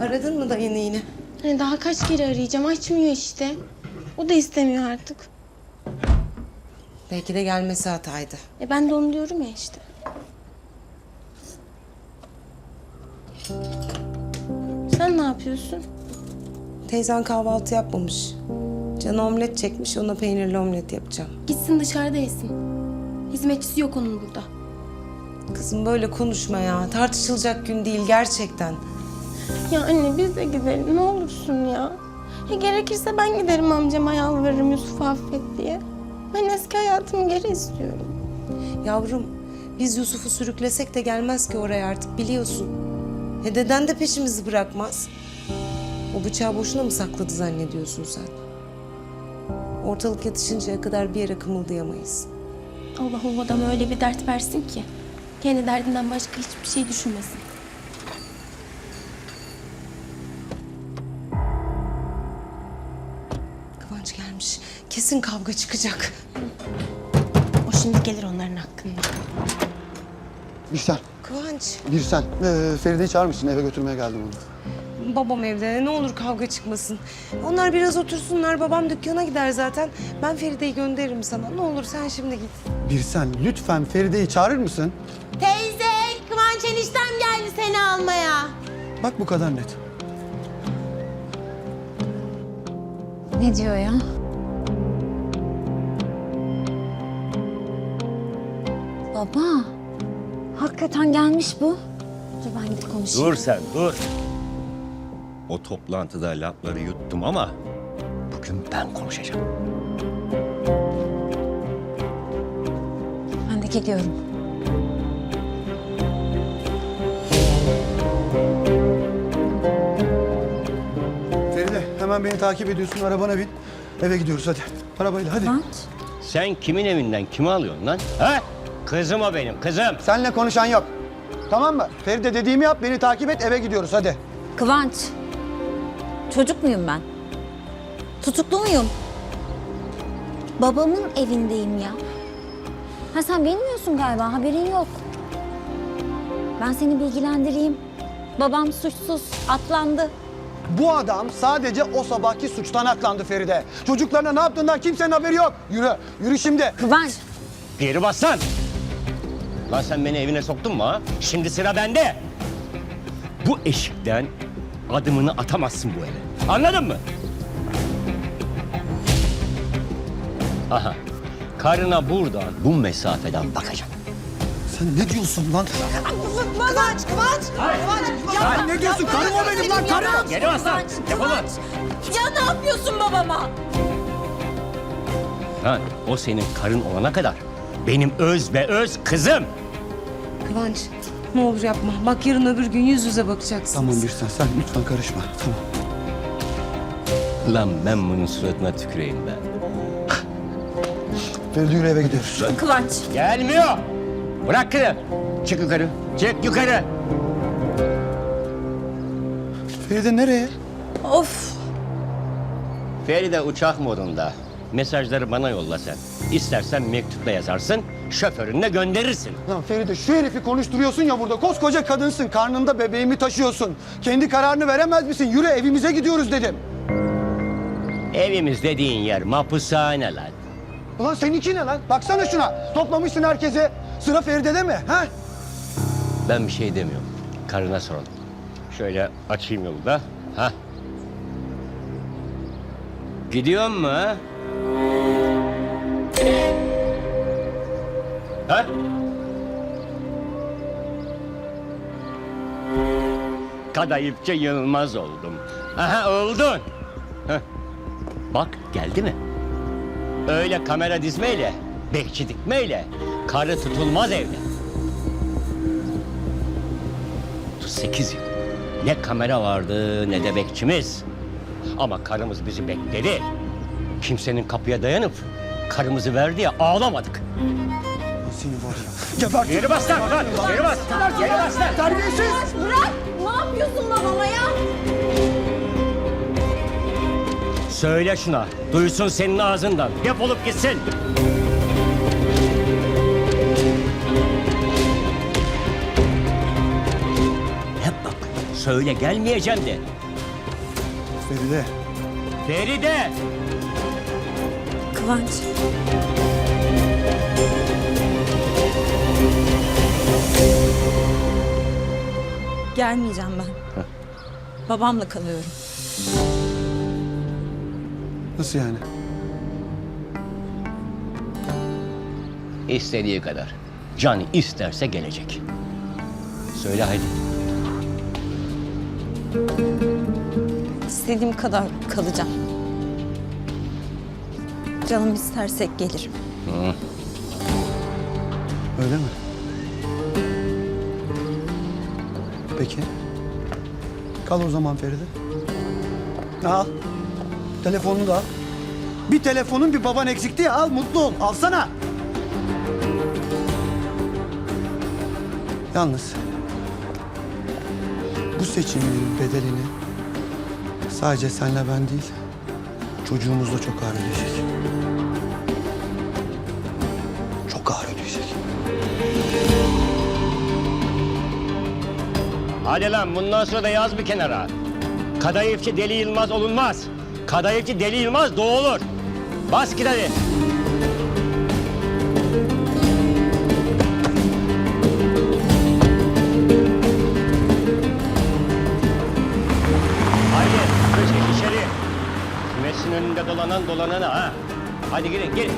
Aradın mı dayını yine? Hani daha kaç kere arayacağım açmıyor işte. O da istemiyor artık. Belki de gelmesi hataydı. E ben de onu diyorum ya işte. Sen ne yapıyorsun? Teyzen kahvaltı yapmamış. Canı omlet çekmiş, ona peynirli omlet yapacağım. Gitsin dışarıda yesin. Hizmetçisi yok onun burada. Kızım böyle konuşma ya. Tartışılacak gün değil gerçekten. Ya anne biz de gidelim ne olursun ya. Ya gerekirse ben giderim amcama yalvarırım Yusuf'u affet diye. Ben eski hayatımı geri istiyorum. Yavrum, biz Yusuf'u sürüklesek de gelmez ki oraya artık biliyorsun. E deden de peşimizi bırakmaz. O bıçağı boşuna mı sakladı zannediyorsun sen? Ortalık yatışıncaya kadar bir yere kımıldayamayız. Allah o adama öyle bir dert versin ki. Kendi derdinden başka hiçbir şey düşünmesin. Kıvanç gelmiş. Kesin kavga çıkacak. O şimdi gelir onların hakkında. Bir sen, Kıvanç, bir sen. Ee, Feride'yi çağırmışsın eve götürmeye geldim onu. babam evde. Ne olur kavga çıkmasın. Onlar biraz otursunlar. Babam dükkana gider zaten. Ben Feride'yi gönderirim sana. Ne olur sen şimdi git. Bir sen lütfen Feride'yi çağırır mısın? Teyze, Kıvanç eniştem geldi seni almaya. Bak bu kadar net. Ne diyor ya? Baba, hakikaten gelmiş bu. Dur ben gidip konuşayım. Dur sen dur. O toplantıda lafları yuttum ama bugün ben konuşacağım. Ben de geliyorum. Hemen beni takip ediyorsun arabana bin. Eve gidiyoruz hadi. Arabayla hadi. Kıvanç, Sen kimin evinden kimi alıyorsun lan? Ha? Kızım o benim kızım. Seninle konuşan yok. Tamam mı? Feride dediğimi yap beni takip et eve gidiyoruz hadi. Kıvanç. Çocuk muyum ben? Tutuklu muyum? Babamın evindeyim ya. Ha sen bilmiyorsun galiba, haberin yok. Ben seni bilgilendireyim. Babam suçsuz, atlandı. Bu adam sadece o sabahki suçtan aklandı Feride. Çocuklarına ne yaptığından kimsenin haberi yok. Yürü, yürü şimdi. Kıvanç, Geri bas lan. Lan sen beni evine soktun mu ha? Şimdi sıra bende. Bu eşikten adımını atamazsın bu eve. Anladın mı? Aha. Karına buradan bu mesafeden bakacağım. Sen ne diyorsun lan? Kıvanç, Kıvanç! Sen ne diyorsun? Karım o benim lan karım. Geri bas lan. Defol lan. Ya ne yapıyorsun babama? Lan o senin karın olana kadar benim öz ve öz kızım. Kıvanç, ne olur yapma. Bak yarın öbür gün yüz yüze bakacaksınız. Tamam bir sen, sen lütfen karışma. Tamam. Lan ben bunun suratına tüküreyim be. Feride yürü eve gidiyoruz. Kıvanç. Gelmiyor. Bırak kızı. Çık yukarı. Çık yukarı. Feride nereye? Of. Feride uçak modunda. Mesajları bana yolla sen. İstersen mektupla yazarsın, şoförünle gönderirsin. Lan Feride şu herifi konuşturuyorsun ya burada. Koskoca kadınsın. Karnında bebeğimi taşıyorsun. Kendi kararını veremez misin? Yürü evimize gidiyoruz dedim. Evimiz dediğin yer mapushane lan. Ulan seninki ne lan? Baksana şuna. Toplamışsın herkese. Sıra Feride'de mi? Ha? Ben bir şey demiyorum. Karına soralım. Şöyle açayım yolu da. Ha? Gidiyor mu ha? Ha? Kadayıfçı Yılmaz oldum. Aha oldun. Heh. Bak geldi mi? Öyle kamera dizmeyle, bekçi dikmeyle karı tutulmaz evde. 38 yıl. Ne kamera vardı ne de bekçimiz. Ama karımız bizi bekledi. Kimsenin kapıya dayanıp karımızı ver diye ağlamadık. Seni var ya. Gebertin. Geri bas lan! lan, Geri bas! Geri bas lan! Terbiyesiz. Bırak. Ne yapıyorsun babama ya? Söyle şuna, duysun senin ağzından. Defolup gitsin. Söyle gelmeyeceğim de. Feride. Feride! Kıvanç. Gelmeyeceğim ben. Babamla kalıyorum. Nasıl yani? İstediği kadar. Can isterse gelecek. Söyle haydi. İstediğim kadar kalacağım. Canım isterse gelirim. Öyle mi? Peki. Kal o zaman Feride. Al. Telefonunu da al. Bir telefonun bir baban eksikti ya al mutlu ol. Alsana. Yalnız bu seçimin bedelini sadece senle ben değil çocuğumuz da çok ağır ödeyecek. Çok ağır ödeyecek. Hadi lan bundan sonra da yaz bir kenara. Kadayıfçı Deli Yılmaz olunmaz. Kadayıfçı Deli Yılmaz doğulur. Bas git Kümesin önünde dolanan dolanana ha. Hadi girin girin.